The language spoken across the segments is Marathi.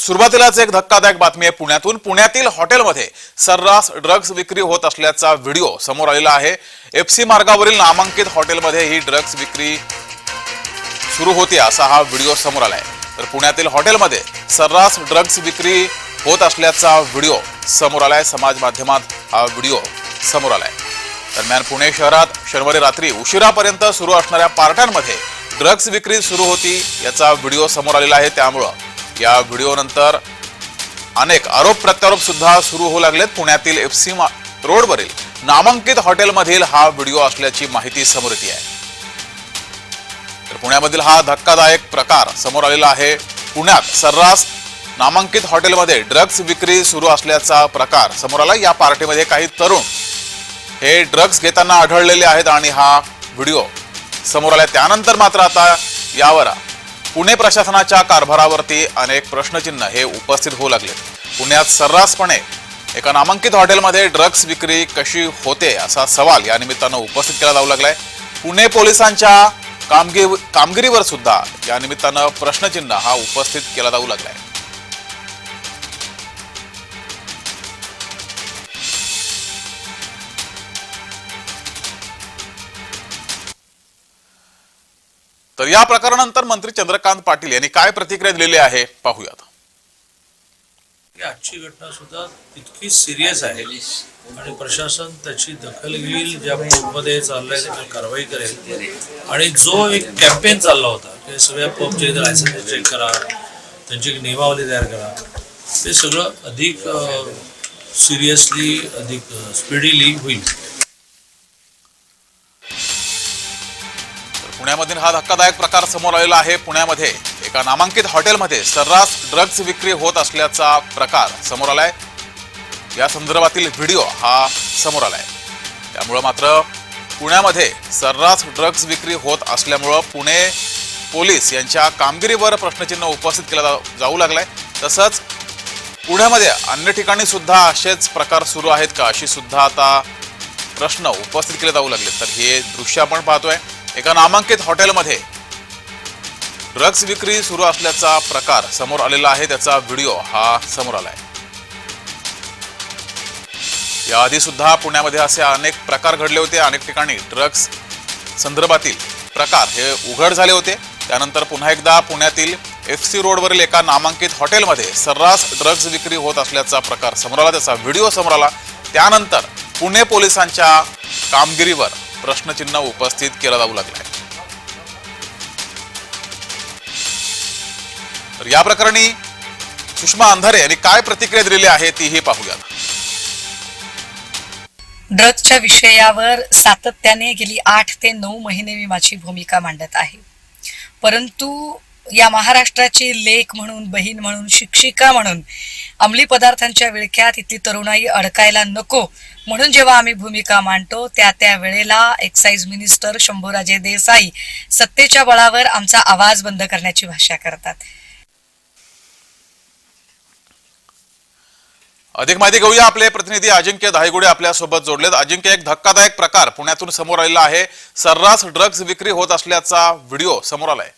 सुरुवातीलाच एक धक्कादायक बातमी आहे पुण्यातून. पुण्यातील हॉटेलमध्ये सर्रास ड्रग्ज विक्री होत असल्याचा व्हिडिओ समोर आलेला आहे. एफसी मार्गावरील नामांकित हॉटेलमध्ये ही ड्रग्ज विक्री सुरू होती असा हा व्हिडिओ समोर आलाय. तर पुण्यातील हॉटेलमध्ये सर्रास ड्रग्ज विक्री होत असल्याचा व्हिडिओ समोर आलाय. समाज माध्यमात हा व्हिडिओ समोर आलाय. दरम्यान पुणे शहरात शनिवारी रात्री उशिरापर्यंत सुरू असणाऱ्या पार्ट्यांमध्ये ड्रग्ज विक्री सुरू होती याचा व्हिडिओ समोर आलेला आहे. त्यामुळं या व्हिडिओनंतर अनेक आरोप प्रत्यारोप सुद्धा सुरू होऊ लागलेत पुण्यातील एफसी रोडवरील नामांकित हॉटेलमधील हा व्हिडिओ असल्याची माहिती समोर येते आहे. तर पुण्यामधील हा धक्कादायक प्रकार समोर आलेला आहे. पुण्यात सर्रास नामांकित हॉटेलमध्ये ड्रग्ज विक्री सुरू असल्याचा प्रकार समोर आला. या पार्टीमध्ये काही तरुण हे ड्रग्ज घेताना आढळलेले आहेत आणि हा व्हिडिओ समोर आला. त्यानंतर मात्र आता यावर पुणे प्रशासनाच्या कारभारावरती अनेक प्रश्नचिन्ह हे उपस्थित होऊ लागले. पुण्यात सर्रासपणे एका नामांकित हॉटेलमध्ये ड्रग्ज विक्री कशी होते असा सवाल या निमित्तानं उपस्थित केला जाऊ लागलाय. पुणे पोलिसांच्या कामगिरी कामगिरीवर सुद्धा या निमित्तानं प्रश्नचिन्ह हा उपस्थित केला जाऊ लागलाय. तर या प्रकारानंतर मंत्री चंद्रकांत पाटील यांनी काय प्रतिक्रिया दिलेली आहे? पाहूयात. आजची घटना सुद्धा तितकी सिरियस आहे आणि प्रशासन त्याची दखल घेईल ज्या पबमध्ये चाललंय त्याची कारवाई करेल. आणि जो एक कॅम्पेन चालला होता की सगळ्या पबचे लायसन्स चेक करा त्यांची नियमावली तयार करा ते सगळं अधिक सिरियसली अधिक स्पीडीली होईल. पुण्यामधील हा धक्कादायक प्रकार समोर आलेला आहे. पुण्यामध्ये एका नामांकित हॉटेलमध्ये सर्रास ड्रग्ज विक्री होत असल्याचा प्रकार समोर आलाय. या संदर्भातील व्हिडिओ हा समोर आलाय. त्यामुळं मात्र पुण्यामध्ये सर्रास ड्रग्ज विक्री होत असल्यामुळं पुणे पोलीस यांच्या कामगिरीवर प्रश्नचिन्ह उपस्थित केला जाऊ लागलाय. तसंच पुण्यामध्ये अन्य ठिकाणी सुद्धा असेच प्रकार सुरू आहेत का अशी सुद्धा आता प्रश्न उपस्थित केले जाऊ लागले तर हे दृश्य आपण पाहतोय. एका नामांकित हॉटेलमध्ये ड्रग्ज विक्री सुरू असल्याचा प्रकार समोर आलेला आहे. त्याचा व्हिडिओ हा समोर आलाय. याआधी सुद्धा पुण्यामध्ये असे अनेक प्रकार घडले होते. अनेक ठिकाणी ड्रग्ज संदर्भातील प्रकार हे उघड झाले होते. त्यानंतर पुन्हा एकदा पुण्यातील एफ सी रोडवरील एका नामांकित हॉटेलमध्ये सर्रास ड्रग्ज विक्री होत असल्याचा प्रकार समोर आला. त्याचा व्हिडिओ समोर आला. त्यानंतर पुणे पोलिसांच्या कामगिरीवर प्रश्नचिन्ह उपस्थित केला जाऊ लागलाय. तर या प्रकरणी सुषमा अंधारे यांनी काय प्रतिक्रिया दिलेली आहे तीही पाहूयात. ड्रग्जच्या विषयावर सातत्याने गेली आठ ते नऊ महिने मी माझी भूमिका मांडत आहे. परंतु या महाराष्ट्राची लेख म्हणून बहीण म्हणून शिक्षिका म्हणून अंमली पदार्थांच्या विळख्यात इथली तरुणाई अडकायला नको. म्हणून जेव्हा आम्ही भूमिका मांडतो त्या त्या वेळेला एक्साईज मिनिस्टर शंभूराजे देसाई सत्तेच्या बळावर आमचा आवाज बंद करण्याची भाषा करतात. अधिक माहिती घेऊया. आपले प्रतिनिधी अजिंक्य धायगुडे आपल्यासोबत जोडलेत. अजिंक्य एक धक्कादायक प्रकार पुण्यातून समोर आलेला आहे. सर्रास ड्रग्ज विक्री होत असल्याचा व्हिडिओ समोर आलाय.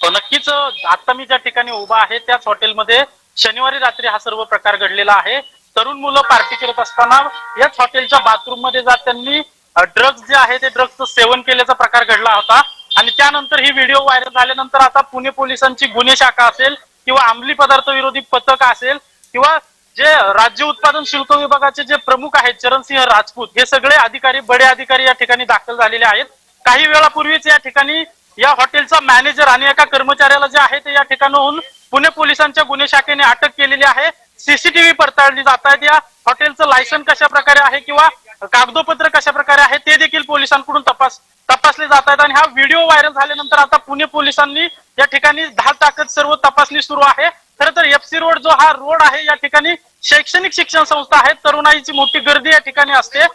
तो नक्कीच आता मी ज्या ठिकाणी उभा आहे त्याच हॉटेलमध्ये शनिवारी रात्री हा सर्व प्रकार घडलेला आहे. तरुण मुलं पार्टी करत असताना याच हॉटेलच्या बाथरूममध्ये जात त्यांनी ड्रग्ज जे आहे ते ड्रग्जचं सेवन केल्याचा प्रकार घडला होता. आणि त्यानंतर ही व्हिडिओ व्हायरल झाल्यानंतर आता पुणे पोलिसांची गुन्हे शाखा असेल किंवा अंमली पदार्थ विरोधी पथक असेल किंवा जे राज्य उत्पादन शुल्क विभागाचे जे प्रमुख आहेत चरणसिंह राजपूत हे सगळे अधिकारी बडे अधिकारी या ठिकाणी दाखल झालेले आहेत. काही वेळापूर्वीच या ठिकाणी या हॉटेलचा मॅनेजर आणि एका कर्मचाऱ्याला जे आहे ते या ठिकाणाहून पुणे पोलिसांच्या गुन्हे शाखेने अटक केलेली आहे. सीसीटीव्ही पडताळली जात आहेत. या हॉटेलचं लायसन कशा प्रकारे आहे किंवा कागदोपत्र कशा प्रकारे आहे ते देखील पोलिसांकडून तपास तपासले जात आहेत. आणि हा व्हिडिओ व्हायरल झाल्यानंतर आता पुणे पोलिसांनी या ठिकाणी धाड टाकत सर्व तपासणी सुरू आहे. खरं तर एफसी रोड जो हा रोड आहे या ठिकाणी शैक्षणिक शिक्षण संस्था आहेत तरुणाईची मोठी गर्दी या ठिकाणी असते.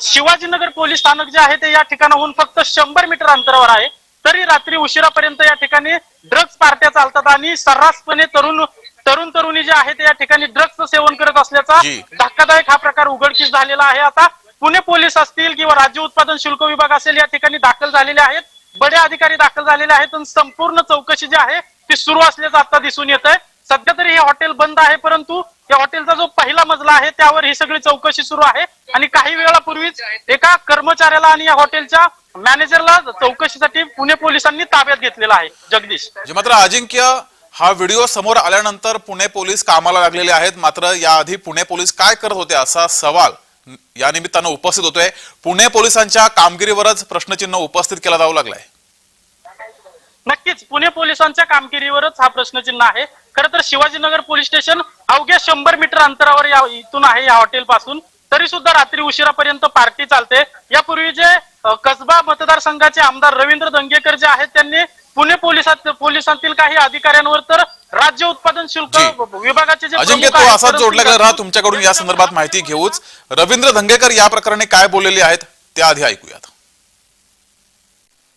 शिवाजीनगर पोलीस स्थानक जे आहे ते या ठिकाणाहून फक्त शंभर मीटर अंतरावर आहे. तरी रात्री उशिरापर्यंत या ठिकाणी ड्रग्ज पार्ट्या चालतात आणि सर्रासपणे तरुण तरुण तरुणी जे आहे ते या ठिकाणी ड्रग्जचं सेवन करत असल्याचा. धक्कादायक हा प्रकार उघडकीस झालेला आहे. आता पुणे पोलीस असतील किंवा राज्य उत्पादन शुल्क विभाग असेल या ठिकाणी दाखल झालेले आहेत. बडे अधिकारी दाखल झालेले आहेत आणि संपूर्ण चौकशी जी आहे ती सुरू असल्याचं आता दिसून येत आहे सध्या तरी हे हॉटेल बंद आहे परंतु या हॉटेलचा जो पहिला मजला आहे त्यावर ही सगळी चौकशी सुरू आहे. आणि काही वेळापूर्वीच एका कर्मचाऱ्याला आणि या हॉटेलच्या मॅनेजरला चौकशीसाठी पुणे पोलिसांनी ताब्यात घेतलेला आहे. जगदीश. जे मात्र अजिंक्य हा व्हिडिओ समोर आल्यानंतर पुणे पोलीस कामाला लागलेले आहेत. मात्र याआधी पुणे पोलीस काय करत होते असा सवाल या निमित्तानं उपस्थित होतोय. पुणे पोलिसांच्या कामगिरीवरच प्रश्नचिन्ह उपस्थित केला जाऊ लागलाय. नक्कीच पुणे पोलिसांच्या कामगिरीवरच हा प्रश्नचिन्ह आहे. खरं तर शिवाजीनगर पोलीस स्टेशन अवघ्या शंभर मीटर अंतरावर या इथून आहे या हॉटेल पासून तरी सुद्धा रात्री उशिरापर्यंत पार्टी चालते यापूर्वी जे कसबा मतदारसंघाचे आमदार रवींद्र दंगेकर जे आहेत त्यांनी पुणे पोलिसात पोलिसांतील काही अधिकाऱ्यांवर तर राज्य उत्पादन शुल्क. विभागाचे जे अजिंक्य तो असाच जोडला गेला राहा तुमच्याकडून या संदर्भात माहिती घेऊच रवींद्र धंगेकर या प्रकरणी काय बोललेले आहेत ते आधी ऐकूयात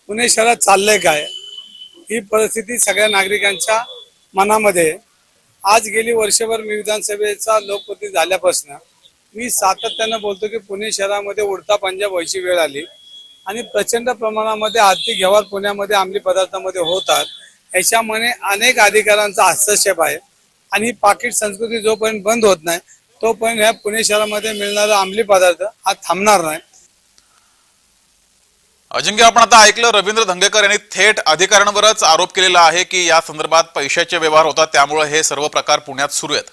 पुणे शहरात चाललंय काय ही परिस्थिती सगळ्या नागरिकांच्या मनामध्ये. आज गेली वर्षभर मी विधानसभेचा लोकप्रतिनिधी झाल्यापासून मी सातत्यानं बोलतो की पुणे शहरामध्ये उडता पंजाब व्हायची वेळ आली. आणि प्रचंड प्रमाणामध्ये आर्थिक व्यवहार पुण्यामध्ये अंमली पदार्थामध्ये होतात. याच्यामुळे अनेक अधिकाऱ्यांचा हस्तक्षेप आहे. आणि ही पाकिट संस्कृती जोपर्यंत बंद होत नाही तोपर्यंत ह्या पुणे शहरामध्ये मिळणारा अंमली पदार्थ हा थांबणार नाही. अजिंक्य आपण आता ऐकलं रवींद्र धंगेकर यांनी थेट अधिकाऱ्यांवरच आरोप केलेला आहे की या संदर्भात पैशाचे व्यवहार होतात त्यामुळे हे सर्व प्रकार पुण्यात सुरू आहेत.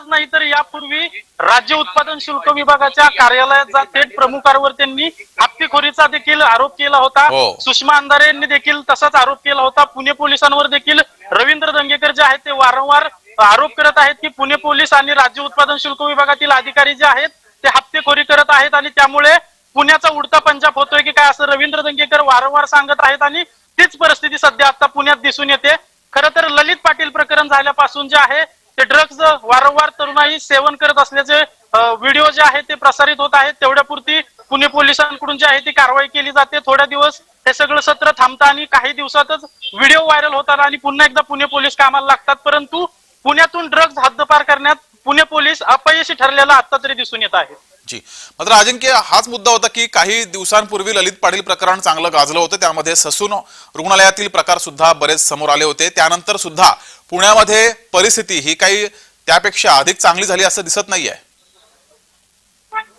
आताच नाही तर यापूर्वी राज्य उत्पादन शुल्क विभागाच्या कार्यालयात जा थेट प्रमुखांवर त्यांनी हप्तेखोरीचा देखील आरोप केला होता. हो. सुषमा अंधारे यांनी देखील तसाच आरोप केला होता. पुणे पोलिसांवर देखील रवींद्र दंगेकर जे आहेत ते वारंवार आरोप करत आहेत की पुणे पोलीस आणि राज्य उत्पादन शुल्क विभागातील अधिकारी जे आहेत ते हप्तेखोरी करत आहेत आणि त्यामुळे पुण्याचा उडता पंजाब होतोय की काय असं रवींद्र दंगेकर वारंवार सांगत आहेत आणि तीच परिस्थिती सध्या आता पुण्यात दिसून येते. खरं तर ललित पाटील प्रकरण झाल्यापासून जे आहे ते ड्रग्ज वारंवार तरुणाई सेवन करत असल्याचे व्हिडिओ जे आहेत ते प्रसारित होत आहेत. तेवढ्यापुरती पुणे पोलिसांकडून जी आहे ती कारवाई केली जाते. थोड्या दिवस हे सगळं सत्र थांबतं आणि काही दिवसातच व्हिडिओ व्हायरल होतात आणि पुन्हा एकदा पुणे पोलीस कामाला लागतात. परंतु पुण्यातून ड्रग्ज हद्दपार करण्यात पुणे पोलीस अपयशी ठरलेला आता तरी दिसून येत आहे. जी. मात्र अजिंक्य हाच मुद्दा होता की काही दिवसांपूर्वी ललित पाटील प्रकरण चांगलं गाजलं होतं. त्यामध्ये ससून रुग्णालयातील प्रकार सुद्धा बरेच समोर आले होते. त्यानंतर सुद्धा पुण्यामध्ये परिस्थिती ही काही त्यापेक्षा अधिक चांगली झाली असं दिसत नाहीये.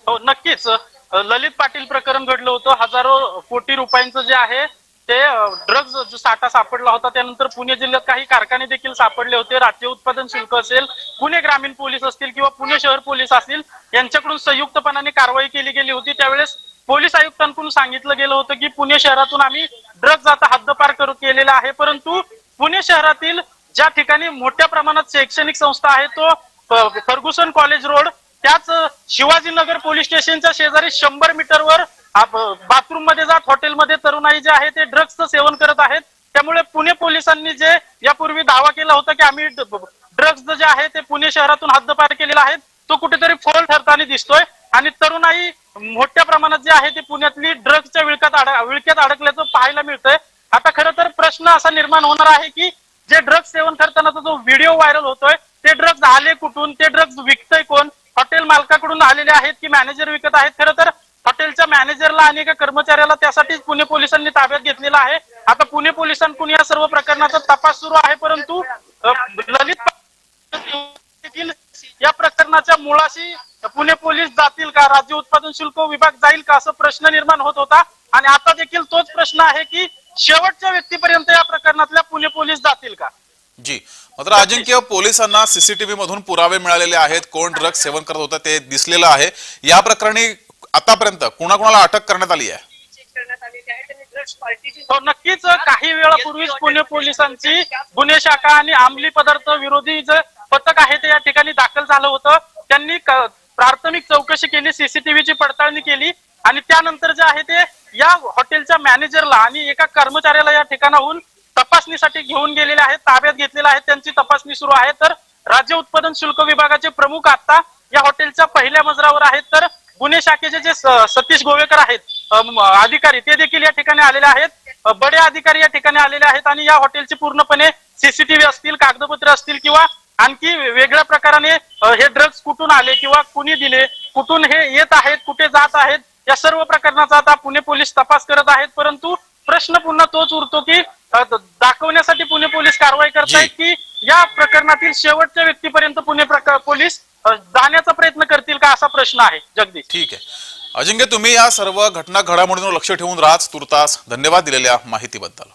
हो नक्कीच. ललित पाटील प्रकरण घडलं होतं. हजारो कोटी रुपयांचं जे आहे ते ड्रग्ज जो साठा सापडला होता त्यानंतर पुणे जिल्ह्यात काही कारखाने देखील सापडले होते. राज्य उत्पादन शुल्क असेल पुणे ग्रामीण पोलीस असतील किंवा पुणे शहर पोलीस असतील यांच्याकडून संयुक्तपणाने कारवाई केली गेली होती. त्यावेळेस पोलीस आयुक्तांकडून सांगितलं गेलं होतं की पुणे शहरातून आम्ही ड्रग्ज आता हद्दपार करू केलेला आहे. परंतु पुणे शहरातील ज्या ठिकाणी मोठ्या प्रमाणात शैक्षणिक संस्था आहे तो फर्गुसन फर्ग्युसन कॉलेज रोड त्याच शिवाजीनगर पोलीस स्टेशनच्या शेजारी शंभर मीटरवर बाथरूममध्ये जात हॉटेलमध्ये तरुणाई जे आहे ते ड्रग्जचं सेवन करत आहेत. त्यामुळे पुणे पोलिसांनी जे यापूर्वी दावा केला होता की आम्ही ड्रग्ज जे आहे ते पुणे शहरातून हद्दपार केलेला आहे तो कुठेतरी फोल ठरताना दिसतोय. आणि तरुणाई मोठ्या प्रमाणात जे आहे ते पुण्यातली ड्रग्जच्या विळख्यात अड विळख्यात अडकल्याचं पाहायला मिळतंय. आता खरं तर प्रश्न असा निर्माण होणार आहे की जे ड्रग्ज सेवन करतानाचा जो व्हिडिओ व्हायरल होतोय ते ड्रग्ज आले कुठून ते ड्रग्ज विकतय कोण? हॉटेल मालकाकडून आलेले आहेत की मॅनेजर विकत आहेत? खरं तर हॉटेलच्या मॅनेजरला आणि एका कर्मचाऱ्याला त्यासाठीच पुणे पोलिसांनी ताब्यात घेतलेला आहे. आता पुणे पोलिसांकडून या सर्व प्रकरणाचा तपास सुरू आहे परंतु ललित या प्रकरणाच्या मुळाशी पुणे पोलीस जातील का? राज्य उत्पादन शुल्क विभाग जाईल का? असं प्रश्न निर्माण होत होता. आणि आता देखील तोच प्रश्न आहे की शेवटच्या व्यक्तीपर्यंत या प्रकरणातल्या पुणे पोलीस जातील का? जी. मात्र अजिंक्य पोलिसांना सीसीटीव्ही मधून पुरावे मिळालेले आहेत. कोण ड्रग्ज सेवन करत होता ते दिसलेलं आहे. या प्रकरणी आतापर्यंत कुणाकुणाला अटक करण्यात आली आहे? हो नक्कीच. काही वेळापूर्वीच पुणे पोलिसांची गुन्हे शाखा आणि अंमली पदार्थ विरोधी जे पथक आहे ते या ठिकाणी दाखल झालं होतं. त्यांनी प्राथमिक चौकशी केली सीसीटीव्हीची पडताळणी केली आणि त्यानंतर जे आहे ते या हॉटेलच्या मॅनेजरला आणि एका कर्मचाऱ्याला या ठिकाणाहून तपासणीसाठी घेऊन गेलेले आहेत ताब्यात घेतलेले आहेत. त्यांची तपासणी सुरू आहे. तर राज्य उत्पादन शुल्क विभागाचे प्रमुख आता या हॉटेलच्या पहिल्या मजरावर आहेत. तर गुन्हे शाखेचे जे सतीश गोवेकर आहेत अधिकारी ते देखील या ठिकाणी आलेले आहेत. बडे अधिकारी या ठिकाणी आलेले आहेत आणि या हॉटेलची पूर्णपणे सीसीटीव्ही असतील कागदपत्र असतील किंवा आणखी वेगळ्या प्रकाराने हे ड्रग्ज कुठून आले किंवा कुणी दिले कुठून हे येत आहेत कुठे जात आहेत या सर्व प्रकरणाचा आता पुणे पोलीस तपास करत आहेत. परंतु प्रश्न पुन्हा तोच उरतो की दाखवण्यासाठी पुणे पोलीस कारवाई करतायत की या प्रकरणातील शेवटच्या व्यक्तीपर्यंत पुणे पोलीस जाण्याचा प्रयत्न करतील का असा प्रश्न आहे जगदीश? ठीक आहे. अजिंक्य तुम्ही या सर्व घटना घडामोडींवर लक्ष ठेवून राहत तुर्तास धन्यवाद दिलेल्या माहितीबद्दल.